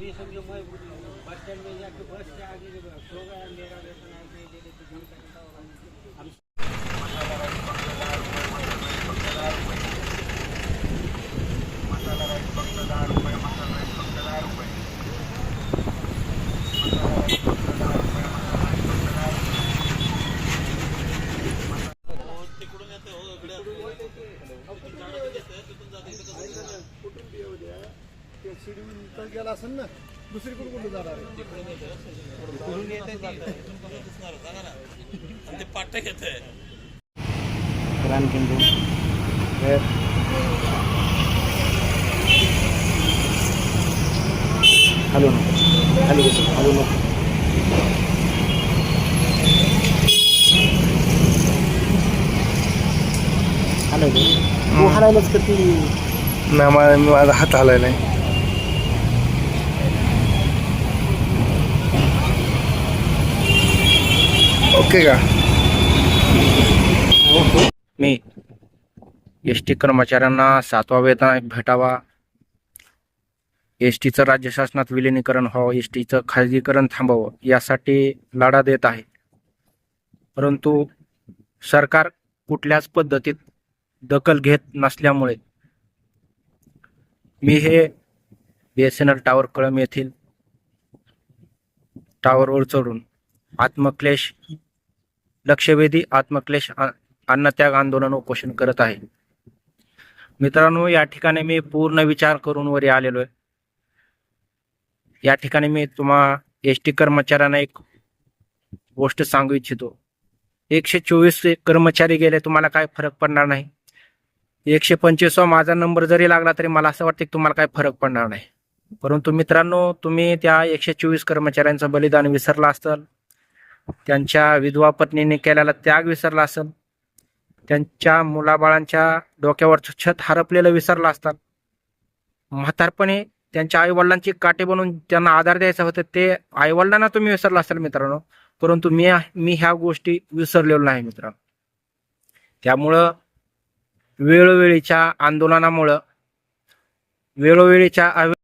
अभी समझो मैं बस स्टैंड में जाके बस से आगे सो गया मेरा. वेतन ते गेला असेल ना दुसरीकडून कुठं जाणार आहे? हॅलो नको. खाली बसून हॅलो नको. हॅलो हलायलाच का ती नाही माझा माझा हात हलायला नाही ओके का? मी एस टी कर्मचाऱ्यांना सातवा वेतन भेटावा. एस टीचं राज्य शासनात विलिनीकरण व्हावं एस टीचं खाजगीकरण थांबावं यासाठी लढा देत आहे. परंतु सरकार कुठल्याच पद्धतीत दखल घेत नसल्यामुळे मी हे B S N L tower Kalam येथील टावरवर चढून आत्मक्लेश लक्षवेधी आत्मक्लेश अन्नत्याग आंदोलन उपोषण करत आहे. मित्रांनो या ठिकाणी मी पूर्ण विचार करून वरी आलेलो आहे. या ठिकाणी मी तुम्हा एस टी कर्मचाऱ्यांना एक गोष्ट सांगू इच्छितो. एकशे चोवीस कर्मचारी गेले तुम्हाला काय फरक पडणार नाही. एकशे पंचवीसवा माझा नंबर जरी लागला तरी मला असं वाटतं की तुम्हाला काय फरक पडणार नाही. परंतु मित्रांनो तुम्ही त्या एकशे चोवीस कर्मचाऱ्यांचं बलिदान विसरला असाल त्यांच्या विधवा पत्नीने केलेला त्याग विसरला असेल. त्यांच्या मुलाबाळांच्या डोक्यावरचं छत हरपलेलं विसरलं असतात. म्हातारपणे त्यांच्या आईवडिलांची काटे बनवून त्यांना आधार द्यायचा होता ते आईवडिलांना तुम्ही विसरला असाल मित्रांनो. परंतु मी मी ह्या गोष्टी विसरलेलो नाही मित्रांनो. त्यामुळं वेळोवेळीच्या आंदोलनामुळं वेळोवेळीच्या